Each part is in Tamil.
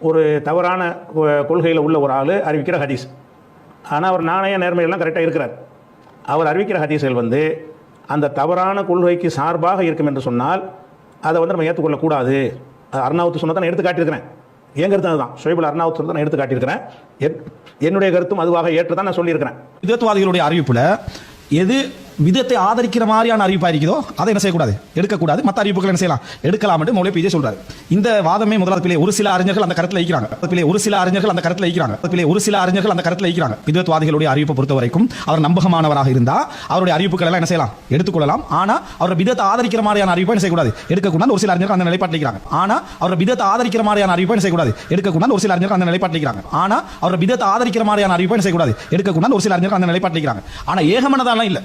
ஒரு தவறான கொள்கையில் உள்ள ஒரு ஆள் அறிவிக்கிற ஹதீஸ். ஆனால் அவர் நாணய நேர்மையெல்லாம் கரெக்டாக இருக்கிறார். அவர் அறிவிக்கிற ஹதீஸ்கள் வந்து அந்த தவறான கொள்கைக்கு சார்பாக இருக்கும் என்று சொன்னால் அதை வந்து நம்ம ஏற்றுக்கொள்ளக்கூடாது. அது அர்ணாவுத்து சொன்னதை நான் எடுத்து காட்டியிருக்கிறேன். என் கருத்து அதுதான். ஷோய்புல் அர்ணாவுத்து நான் எடுத்து காட்டியிருக்கிறேன். என்- என்னுடைய கருத்தும் அதுவாக ஏற்று தான் நான் சொல்லியிருக்கிறேன். விதத்துவாதிகளுடைய அறிவிப்பில் எது விதத்தை ஆதரிக்கிற மாதிரியான அறிவிப்பா இருக்குதோ அதை என்ன செய்யக்கூடாது? எடுக்கக்கூடாது. மற்ற அறிவிப்புகள் என்ன செய்யலாம்? எடுக்கலாம் என்று மௌலிய பிஜே சொல்றாரு. இந்த வாதமே முதலாவது பிள்ளை ஒரு சில அறிஞர்கள் அந்த கருத்தில் வைக்கிறாங்க பிள்ளை ஒரு சில அறிஞர்கள் அந்த கருத்தில் வைக்கிறாங்க பிள்ளை ஒரு சில அறிஞர்கள் அந்த கருத்தில் வைக்கிறாங்க விதத்துவாதிகளுடைய அறிவிப்பை பொறுத்த வரைக்கும் அவர் நம்பகமானவராக இருந்தால் அவருடைய அறிவிப்புகள் எல்லாம் என்ன செய்யலாம்? எடுத்துக்கொள்ளலாம். ஆனால் அவருடைய விதத்தை ஆதரிக்கிற மாதிரியான அறிவிப்பை என்ன செய்யக்கூடாது? எடுக்கக்கூடாது. ஒரு சில அறிஞர்கள் அந்த நிலைப்பாட்டில் இருக்கிறாங்க ஆனால் அவருடைய விதத்தை ஆதரிக்கிற மாதிரியான அறிவிப்பை என்ன செய்யக்கூடாது? எடுக்கக்கூடாது. ஒரு சில அறிஞர்கள் அந்த நிலைப்பாட்டில் இருக்கிறாங்க ஆனால் அவருடைய விதத்தை ஆதரிக்கிற மாதிரியான அறிவிப்பை என்ன செய்யக்கூடாது? எடுக்கக்கூடாது. ஒரு சில அறிஞர்கள் அந்த நிலைப்பாட்டில் இருக்கிறாங்க ஆனால் ஏகமனதாலாம் இல்லை.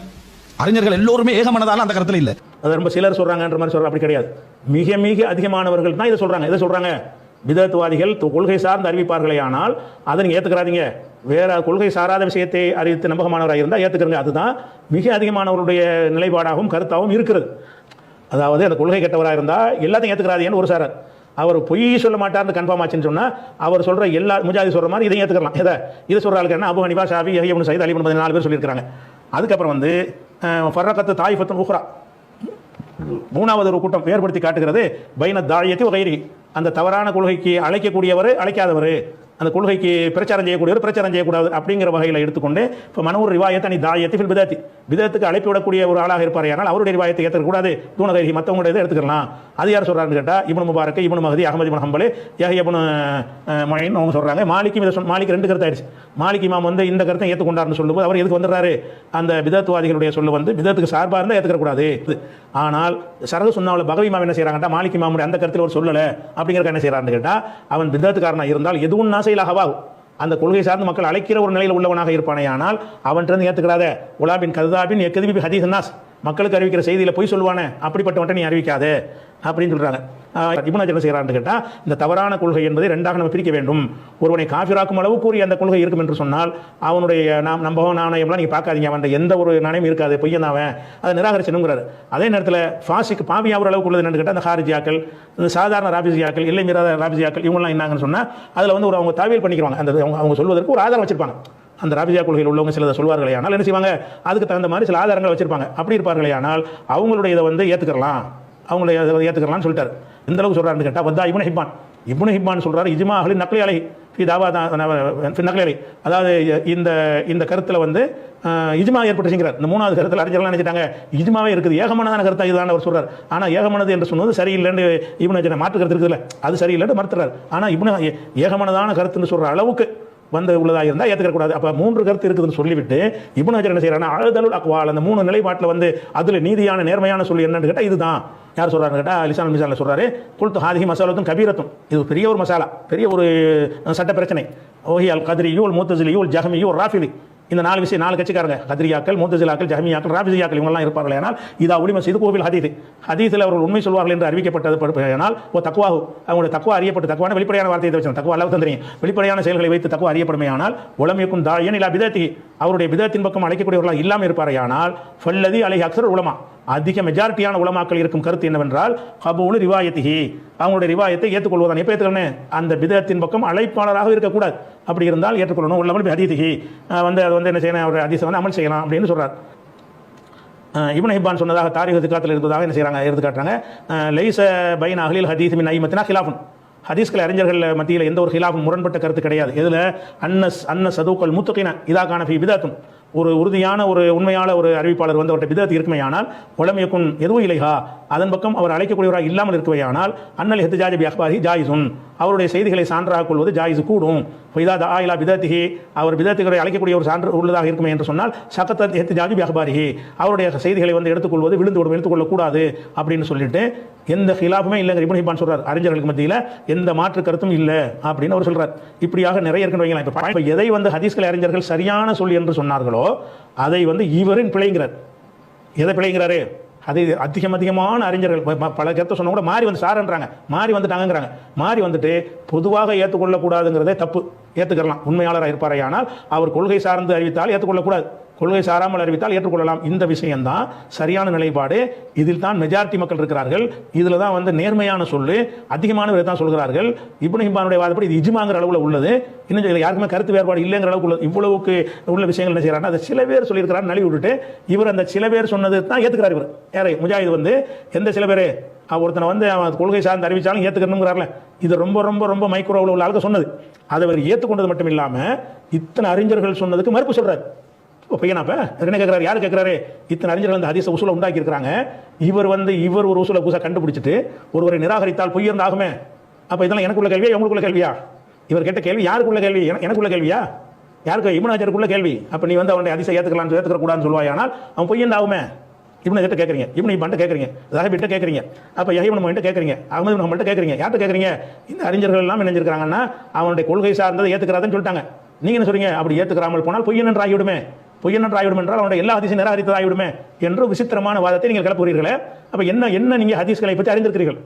அறிஞர்கள் எல்லோருமே ஏகமனதால அந்த கருத்துல இல்ல. அது ரொம்ப சிலர் சொல்றாங்கன்ற மாதிரி சொல்ற அப்படி கிடையாது. மிக மிக அதிகமானவர்கள் தான் இதை சொல்றாங்க. இதை சொல்றாங்க? விதத்துவாதிகள் கொள்கை சார்ந்து அறிவிப்பார்களே ஆனால் அதை நீங்க ஏத்துக்கிறாதீங்க வேற கொள்கை சாராத விஷயத்தை அறிவித்து நம்பகமானவராக இருந்தால் ஏத்துக்கிறங்க. அதுதான் மிக அதிகமானவருடைய நிலைப்பாடாகவும் கருத்தாகவும் இருக்கிறது. அதாவது அந்த கொள்கை கெட்டவராக இருந்தால் எல்லாத்தையும் ஏத்துக்கிறாதீங்கன்னு ஒரு சாரர். அவர் பொய் சொல்ல மாட்டார்னு கன்ஃபார்ம் ஆச்சுன்னு சொன்னா அவர் சொல்ற எல்லா முஜாதி சொல்ற மாதிரி இதையும் ஏத்துக்கலாம். எதை? இதை சொல்ற ஆளுக்கு என்ன? அபு ஹனிபா ஷாபி ஐயப்பன் சைத் அலிபன் நாலு பேர் சொல்லியிருக்காங்க அதுக்கப்புறம் வந்து அஹ், தாய் தாயிஃபத்துன் உஹ்ரா மூணாவது ஒரு கூட்டம் வேறுபடுத்தி காட்டுகிறது. பைன தாயத்தி வகைரி. அந்த தவறான கொள்கைக்கு அழைக்கக்கூடியவர் அழைக்காதவர். அந்த கொள்கைக்கு பிரச்சாரம் செய்யக்கூடியவர் பிரச்சாரம் செய்யக்கூடாது அப்படிங்கிற வகையில் எடுத்துக்கொண்டு இப்போ மனூர் ரிவாயத்தை நீ தாயத்தி ஃபில் பிதாத்தி. விதத்துக்கு அழைப்பி விடக்கூடிய ஒரு ஆளாக இருப்பார். ஆனால் அவருடைய ரிவாயத்தை ஏற்றக்கூடாது தூணகரி மற்றவங்களுடைய இதை எடுத்துக்கலாம். அது யார் சொல்கிறாருன்னு கேட்டால் இவனு முபாரக் இவனு மகதி அகமது இவன் ஹம்பலு யஹ்யா இப்னு அஹ், மொயின் அவங்க சொல்கிறாங்க மாலிக்கும் இதை சொன்ன மாலிக் ரெண்டு கருத்து ஆயிடுச்சு. மாலிக் இமாம் வந்து இந்த கருத்தை ஏற்றுக்கொண்டார்னு சொல்லும்போது அவர் எதுக்கு வந்துடுறாரு? அந்த விதத்துவாதிகளுடைய சொல்லு வந்து விதத்துக்கு சார்பாக இருந்தால் ஏற்றுக்கக்கூடாது ஆனால் சரகு சொன்னாவில் பகவி மாம் என்ன செய்கிறாங்கட்டா மாலிக் இமாமுடைய அந்த கருத்தில் ஒரு சொல்லலை. அப்படிங்கிற என்ன செய்கிறாருன்னு கேட்டால் அவன் விதத்துக்காரனாக இருந்தால் எதுவும் நாசையிலாகவாகும் அந்த கொள்கை சார்ந்து மக்கள் அழைக்கிற ஒரு நிலையில் உள்ளவனாக இருப்பானே. ஆனால் அவன்கிட்ட ஏற்றுக்கிறாத உலாபின் கதாபின் எக்கதிபி ஹதீஸ் நாஸ் மக்களுக்கு அறிவிக்கிற செய்தியில் பொய் சொல்லுவானே அப்படிப்பட்டவன்ட்ட நீ அறிவிக்காது அப்படின்னு சொல்கிறாங்க இபுன் என்ன செய்கிறான்னு கேட்டால் இந்த தவறான கொள்கை என்பதை ரெண்டாக நம்ம பிரிக்க வேண்டும். ஒருவனை காஃபிராக்கும் அளவு கூறிய அந்த கொள்கை இருக்கும் என்று சொன்னால் அவனுடைய நாம் நம்பகம் நாணயம்லாம் நீங்கள் பார்க்காதீங்க அவன் எந்த ஒரு நாணயம் இருக்காது பொய்யன் அவன். அதை நிராகரிச்சணுங்கிறாரு அதே நேரத்தில் ஃபாசிக்கு பாவியா ஒரு அளவுக்கு உள்ளது என்னன்னு கேட்டால் அந்த ஹாரிஜியாக்கள் இந்த சாதாரண ராபிஜியாக்கள் இல்லை மீறாத ராபிஜியாக்கள் இவங்கெல்லாம் என்னங்கன்னு சொன்னால் அதில் வந்து ஒரு அவங்க தாவியல் பண்ணிக்கிறாங்க அந்த அவங்க அவங்க சொல்வதற்கு ஒரு ஆதாரம் வச்சிருப்பாங்க. அந்த ராபிஜா கொள்கையில் உள்ளவங்க சிலதை சொல்வார்களே ஆனால் என்ன செய்வாங்க? அதுக்கு தகுந்த மாதிரி சில ஆதாரங்கள் வச்சிருப்பாங்க. அப்படி இருப்பார்களே ஆனால் அவங்களுடைய இதை வந்து ஏற்றுக்கலாம் அவங்களை அதை ஏற்றுக்கலாம்னு சொல்லிட்டார். எந்த அளவுக்கு சொல்கிறாருன்னு கேட்டால் வந்தா இப்னு ஹிப்பான். இப்னு ஹிப்பான் சொல்கிறார் இஜ்மா அகலி நக்லி அலை ஃபி தாவா நக்லி அலை அதாவது இந்த இந்த கருத்தில் வந்து அஹ், இஜ்மா ஏற்பட்டுச்சுங்கிறார். இந்த மூணாவது கருத்தில் அறிஞர்கள் நினைச்சிட்டாங்க இஜ்மாவே இருக்குது. ஏகமானதான கருத்தா இதுதான் அவர் சொல்கிறார் ஆனால் ஏகமானது என்று சொன்னது சரியில்லைன்னு இவனு மாற்று கருத்து இருக்குதுல்ல அது சரியில்லைன்னு மறுத்துறாரு. ஆனால் இவனு ஏகமானதான கருத்துன்னு சொல்கிற அளவுக்கு வந்து உள்ளதாக இருந்தால் ஏற்றுக்க கூடாது அப்போ மூன்று கருத்து இருக்குதுன்னு சொல்லிவிட்டு இப்னு ஹஜர் என்ன செய்கிறாங்கன்னா அழுதலுள் அக்வால் அந்த மூணு நிலைப்பாட்டில் வந்து அதில் நீதியான நேர்மையான சொல்லி என்னன்னு கேட்டால் இதுதான். யார் சொல்கிறாரு கேட்டால் லிசான் மிசானில் சொல்கிறாரு குல்து ஹாதிஹி மசாலத்தும் கபீரத்தும் இது பெரிய ஒரு மசாலா பெரிய ஒரு சட்ட பிரச்சனை. ஓஹி அல் கதிரியூல் மூத்தசிலியூல் ஜஹமியூல் ராஃபிலி. இந்த நாலு விஷயம் நாலு கட்சிக்காரங்க. கதிரியாக்கள் மூத்தஜிலாக்கள் ஜஹமியாக்கள் ராபிஜியாக்கள் இவங்கெல்லாம் இருப்பார்கள். ஆனால் இதா உரிமை செய்து கோவில் ஹதீது. ஹதீத்தில் அவர்கள் உண்மை சொல்வார்கள் என்று அறிவிக்கப்பட்டது ஆனால் ஓ தக்குவாகு அவங்களுடைய தக்குவா அறியப்பட்டு தக்குவான வெளிப்படையான வார்த்தையை வச்சு தக்குவா அளவு தந்திரியும் வெளிப்படையான செயல்களை வைத்து தக்குவா அறியப்படுமே ஆனால் உளமைக்கும் தாயன் இல்லா விதத்தி அவருடைய விதத்தின் பக்கம் அழைக்கக்கூடியவர்களாக இல்லாமல் இருப்பாரே. ஆனால் ஃபல்லதி அலை அக்சர் உலமா. அதிக மெஜாரிட்டியான உலமாக்கள் இருக்கும் கருத்து என்னவென்றால் கபூலு ரிவாயத்திஹி. அவங்களுடைய ரிவாயத்தை ஏற்றுக்கொள்வதான் எப்போ ஏற்றுக்கணும் அந்த பிதத்தின் பக்கம் அழைப்பாளராக இருக்கக்கூடாது. அப்படி இருந்தால் ஏற்றுக்கொள்ளணும். உள்ளமல் அதிதிகி வந்து அது வந்து என்ன செய்யணும்? அவருடைய ஹதீஸை வந்து அமல் செய்யலாம் அப்படின்னு சொல்கிறார் இவன் ஹிபான் சொன்னதாக தாரிக திக்காத்தில் இருந்ததாக என்ன செய்கிறாங்க எடுத்து காட்டுறாங்க. லைச பைன் அகலில் ஹதீஸ் மின் ஐமத்தினா ஹிலாஃபுன். ஹதீஸ்கள் அறிஞர்கள் மத்தியில் எந்த ஒரு ஹிலாஃபும் முரண்பட்ட கருத்து கிடையாது. இதில் அன்னஸ் அன்ன சதுக்கள் முத்துக்கின இதாக்கான ஃபி பிதாத்தும் ஒரு உறுதியான ஒரு உண்மையான ஒரு அறிவிப்பாளர் வந்து அவர்கிட்ட பிதத்து இருக்குமையானால் உளமையக்கும் எதுவும் இல்லைகா அதன் பக்கம் அவர் அழைக்கக்கூடியவராக இல்லாமல் இருக்குமையானால் அன்னல் ஹெத்து ஜாஜபி அக்பாரி ஜாயிசுன் அவருடைய செய்திகளை சான்றாக கொள்வது ஜாயிஸ் கூடும். இதா ஆயிலா பிதத்திஹி. அவர் பிதத்துகளை அழைக்கக்கூடிய ஒரு சான்று உள்ளதாக இருக்குமே என்று சொன்னால் சக்கத்தத் ஹெத்துஜாஜி பி அவருடைய செய்திகளை வந்து எடுத்துக்கொள்வது விழுந்து விடும் எடுத்துக்கொள்ளக்கூடாது அப்படின்னு சொல்லிட்டு எந்த ஹிலாஃபுமே இல்லைங்க இப்னு ஹிப்பான் அறிஞர்களுக்கு மத்தியில் எந்த மாற்று கருத்தும் இல்லை அப்படின்னு அவர் சொல்கிறார் இப்படியாக நிறைய இருக்குன்னு வைங்களேன். இப்போ எதை வந்து ஹதீஸ்களை அறிஞர்கள் சரியான சொல் என்று சொன்னார்களோ அதை வந்து இவரின் பிழைங்கிறார். எதை பிழைங்கிறாரு? அது அதிகம் அதிகமான அறிஞர்கள் பல கருத்தை சொன்ன கூட மாறி வந்து சாரன்றாங்க. மாறி வந்துட்டாங்கங்கிறாங்க. மாறி வந்துட்டு பொதுவாக ஏற்றுக்கொள்ளக்கூடாதுங்கிறதே தப்பு. ஏற்றுக்கலாம் உண்மையாளராக இருப்பாரே ஆனால் அவர் கொள்கை சார்ந்து அறிவித்தால் ஏற்றுக்கொள்ளக்கூடாது கொள்கை சாராமல் அறிவித்தால் ஏற்றுக்கொள்ளலாம். இந்த விஷயம்தான் சரியான நிலைப்பாடு. இதில் தான் மெஜாரிட்டி மக்கள் இருக்கிறார்கள். இதில் தான் வந்து நேர்மையான சொல்லு அதிகமானவர் தான் சொல்கிறார்கள். இப்னு ஹிப்பானுடைய வாதப்படி இது இஜ்மாங்கிற அளவில் உள்ளது. இன்னும் யாருக்குமே கருத்து வேறுபாடு இல்லைங்கிற அளவுக்கு இவ்வளவுக்கு உள்ள விஷயங்கள் என்ன செய்யறாருன்னா அதை சில பேர் சொல்லியிருக்கிறார் நழுவி விட்டுட்டு இவர் அந்த சில பேர் சொன்னது தான் ஏற்றுக்கிறார் இவர். யாரை? முஜாஹித் வந்து எந்த சில பேர்? ஒருத்தனை வந்து அவன் கொள்கை சார்ந்து அறிவிச்சாலும் ஏற்றுக்கணுங்கிறார்ல இது ரொம்ப ரொம்ப ரொம்ப மைக்ரோவில் உள்ள ஆளுக்கு சொன்னது. அதை அவர் ஏற்றுக்கொண்டது மட்டும் இல்லாமல் இத்தனை அறிஞர்கள் சொன்னதுக்கு மறுப்பு பையனா இப்போ என்ன கேட்குறாரு யார் கேட்குறாரு இத்தனை அறிஞர்கள் வந்து அதிச உசூலை உண்டாக்கியிருக்கிறாங்க. இவர் வந்து இவர் ஒரு உசூலை புதுசாக கண்டுபிடிச்சிட்டு ஒருவரை நிராகரித்தால் பொய் இருந்தாகுமே? அப்போ இதெல்லாம் எனக்குள்ள கேள்வியா? உங்களுக்குள்ள கேள்வியா? இவர் கேட்ட கேள்வி யாருக்குள்ள கேள்வி? எனக்குள்ள கேள்வியா? யாருக்கு? இம்னாஜருக்குள்ள கேள்வி. அப்போ நீ வந்து அவனுடைய அதிசயம் ஏற்றுக்கலாம் ஏற்றுக்கூடாதுன்னு சொல்லுவாயானால் அவன் பொய்யண்டாகுமே இவனை கிட்ட கேட்குறீங்க இவனை மட்டும் கேட்குறீங்க ஜாஹிபிட்ட கேட்குறீங்க அப்போ யஹிபன் மட்டும் கேட்குறீங்க அகமது மட்டும் கேட்குறீங்க யார்கிட்ட கேட்குறீங்க இந்த அறிஞர்கள் எல்லாம் இணைஞ்சிருக்காங்கன்னா அவனுடைய கொள்கை சார்ந்ததை ஏற்றுக்கிறாதுன்னு சொல்லிட்டாங்க. நீங்கள் என்ன சொல்றீங்க? அப்படி ஏற்றுக்கிறாமல் போனால் பொய்யன் என்று ஆகிவிடுமே. பொய்யன் ஆகிவிடும் என்றால் அவனுடைய எல்லா ஹதீஸும் நிராகரித்ததாகிவிடுமே என்று விசித்திரமான வாதத்தை நீங்கள் கிளப்புகிறீர்களே அப்போ என்ன என்ன நீங்கள் ஹதீஸ்களை பற்றி அறிந்திருக்கிறீர்கள்?